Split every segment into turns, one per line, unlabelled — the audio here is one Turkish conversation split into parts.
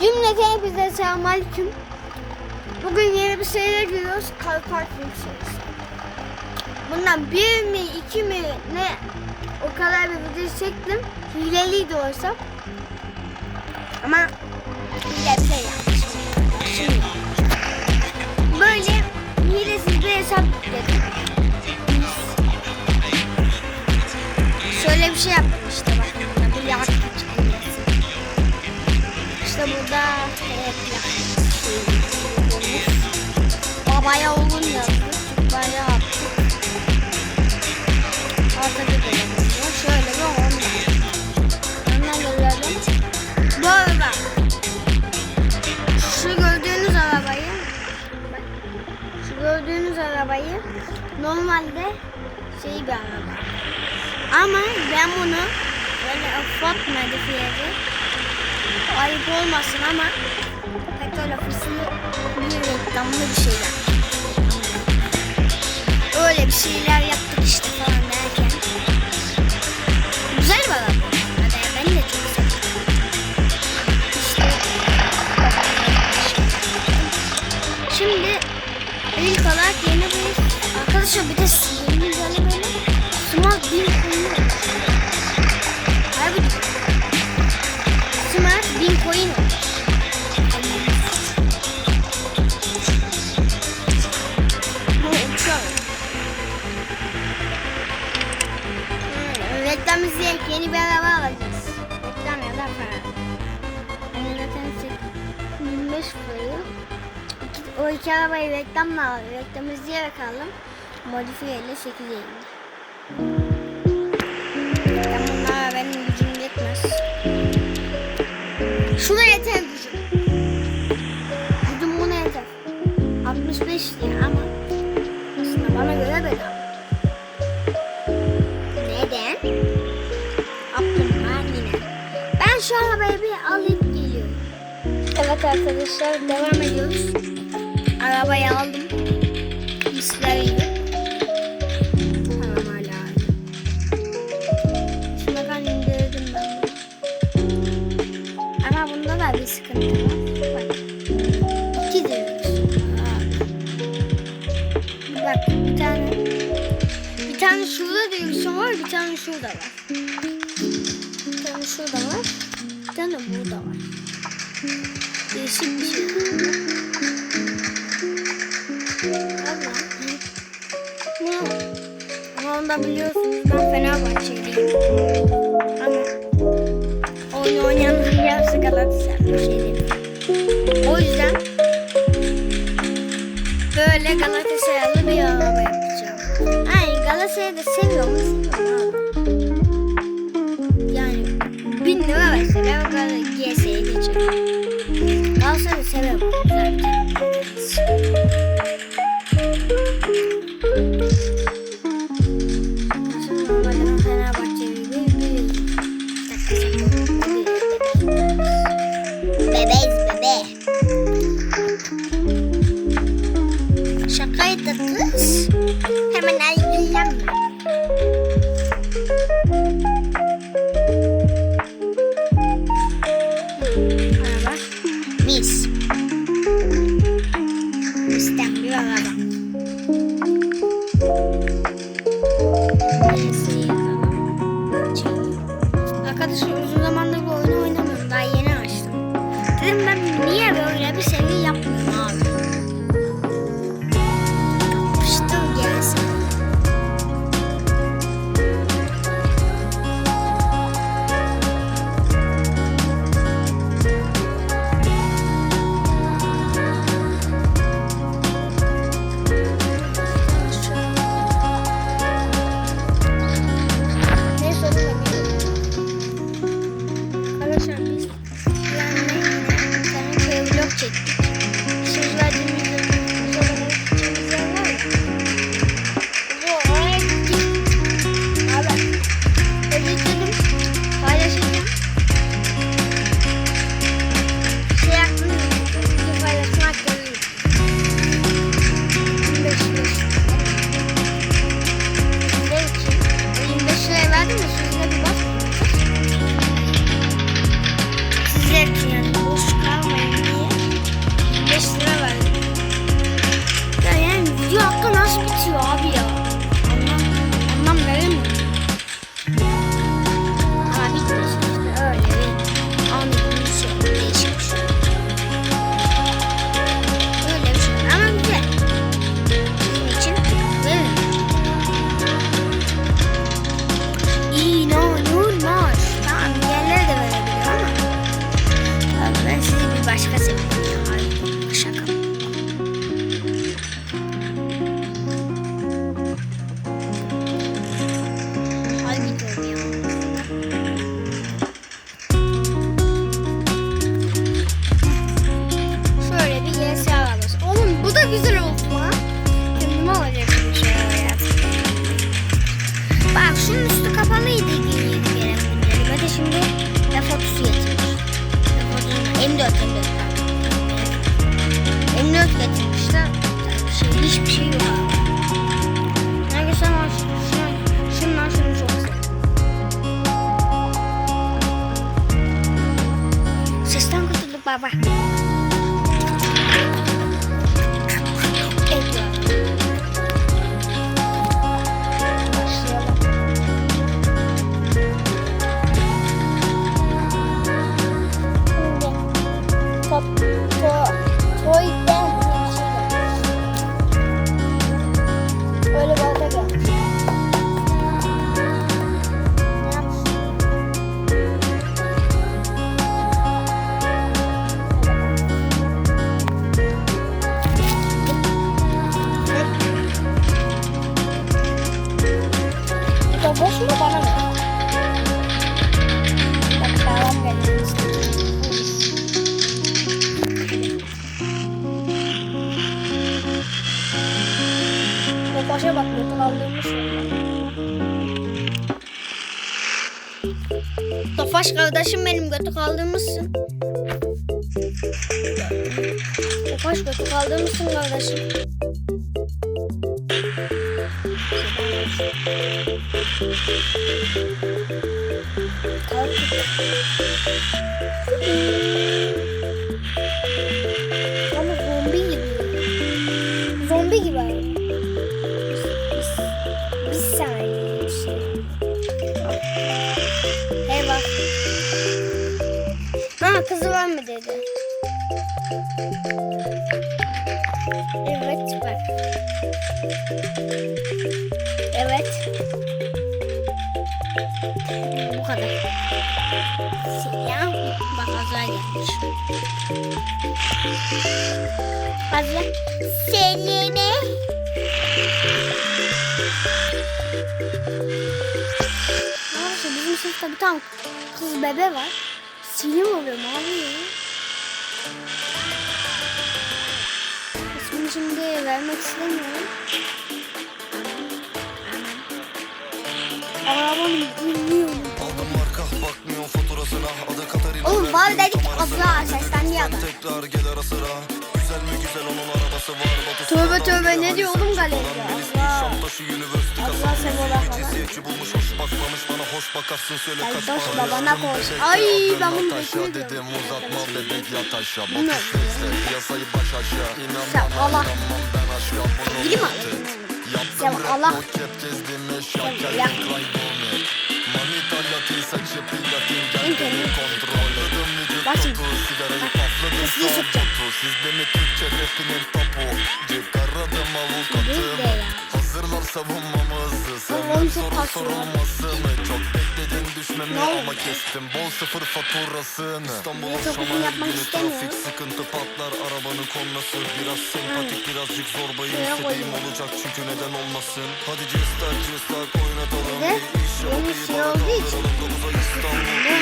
Cümleten hepinize selamünaleyküm. Bugün yeni bir seriye giriyoruz. Car Parking. Bundan bir mi iki mi ne o kadar bir video çektim. Hileliydi o hesap. Ama hile bir şey. Şimdi böyle hilesiz bir hesap yükledim. Şöyle bir şey yaptım işte bak. Yakıt hilesi. İşte burada babaya oğlun yazdık. Babaya attık. Yazıyor. Şöyle bir var. Hemen gelelim. Bu arada şu gördüğünüz arabayı şu gördüğünüz arabayı normalde şey bir araba. Ama ben bunu böyle ufak modifiyeli ayıp olmasın ama petrol ofisinin bir reklamlı bir şey yaptık. Öyle bir şeyler yaptık işte falan derken. Güzel sevdim. İşte. Şimdi ilk olarak yeni bir arkadaşlar bir de yeni böyle böyle smart bir coin reklam izleyerek yeni bir araba alacağız. Reklam ya da para. Yani zaten 25 parayı. O iki arabayı reklamla alalım. Reklam izleyerek alalım. Modifiye ile 8 elinde. Ben bunlara benim gücüm yetmez. Şuna yeter gücüm. Gücüm buna yeter. 65 diye ama Evet arkadaşlar devam ediyoruz. Arabayı aldım. Bismillahirrahmanirrahim. Tamam hala. Şuna ben indirdim ben bunu. Ama bunda da bir sıkıntı var. Bak. Bak bir tane bir tane şurada direksiyon var, bir tane şurada var. Bir tane şurada var, bir tane burada var. Değişik bir şey. Ama onu da biliyorsunuz ben Fenerbahçeliyim. Ama oyun oynayanların yarısı Galatasaray diyeyim. O yüzden böyle Galatasaraylı bir araba yapacağım. Ay Galatasaray'ı da seviyorum. Seviyorum 爸爸。Tofaş kardeşim benim götü kaldırmışsın. Tofaş götü kaldırmışsın kardeşim. Ama Evet bak. Evet.
Bu kadar.
Siyah.
Bak Azra gelmiş.
Fazla.
Selime.
Arkadaşlar bizim sınıfta bir tane kız bebe var. Selim oluyor mavi. İsmini şimdi vermek istemiyorum. Arabanın bilmiyorum. Oğlum var dedik. Azra seslendi ya da.
Tekrar gel ara sıra Güzel mi güzel onun arabası var
Tövbe tövbe, ne diyor oğlum
çok
galeride? Allah. Sen ola Ay boş babana.
Bebek
Ay, ben bunu
aşağı
Bu ne? Sen Allah. mi
bitti.
Sen Allah. Sen Allah. Bak şimdi.
topu pafladım
Sesini
botu Sizde mi Türkçe rapinin tapu Cep aradım Hazırlar savunmamı hızlı Senden
çok
soru
haklı.
sorulması mı Çok bekledin düşmemi
Ne
ama kestim. Bol sıfır faturasını. İstanbul'a şaman
yapmak
günü trafik sıkıntı patlar Arabanın konması Biraz sempatik birazcık zorbayı istediğim olacak çünkü neden olmasın? Hadi cıstak cıstak oynatalım? Bir iş yapıp iyi para Dokuza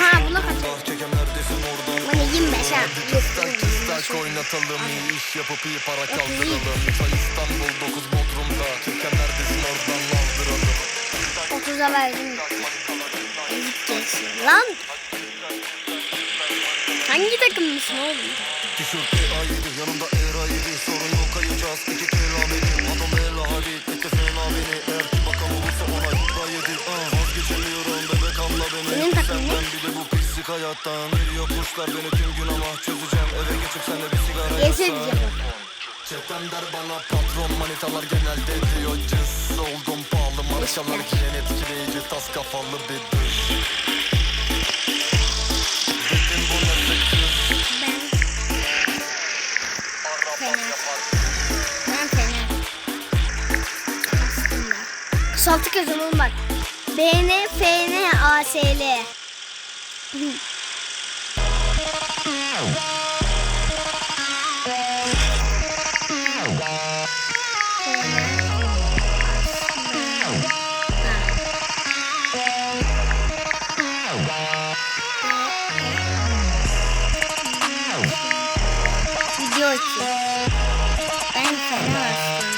ha buna kaç?
Ah çeken neredesin? Oradan
Bana 25 ha.
Hadi cıstak cıstak oynatalım. İyi iş yapıp iyi para kaldıralım. İstanbul 9 Neredesin oradan
30'a verdim. Ezik geçsin. Lan. Hangi takımlısın oğlum?
Tişört A7 yanımda Era 7 Sorun yok kayacağız iki kere benim Adam Ela hadi bekle fena beni Eğer ki bakan olursa ona Ra 7 ah, Vazgeçemiyorum bebek abla beni
Senin takımın ne?
Senden bir de bu pislik hayattan Veriyor kuşlar beni tüm gün ama Çözeceğim eve geçip senle bir sigara
Yesin
yaksan. Der bana patron manitalar genelde diyor Cız oldum pahalı marşalar giyen etkileyici tas kafalı bir dış Dedim bu ne kız
Ben. Fena. Ben fena. Aslında.
Kısaltı yazın oğlum bak. B, N, F, N, A, S, L. Video için. Ben fena aslında.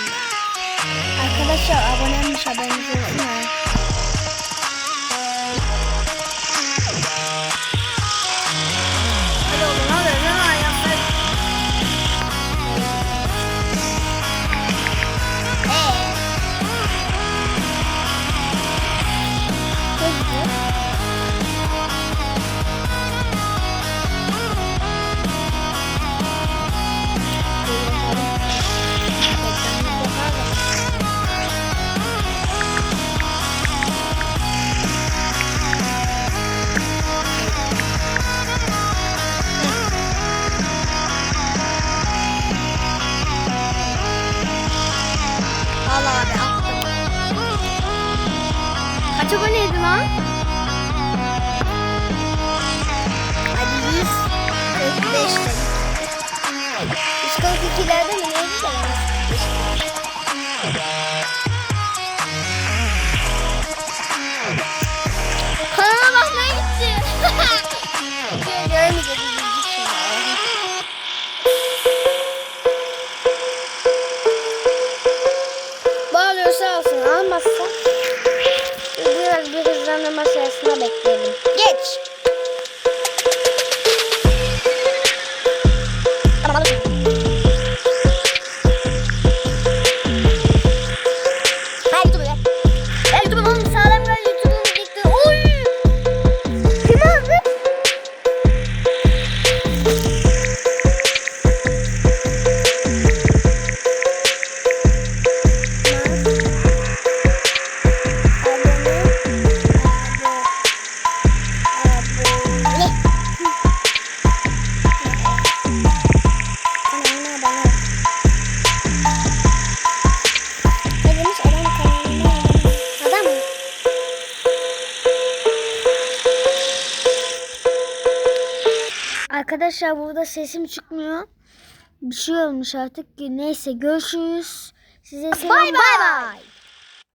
Arkadaşlar abonemiş haberiniz olsun.
Arkadaşlar burada sesim çıkmıyor. Bir şey olmuş artık. ki Neyse görüşürüz. Size selam.
Bay bay.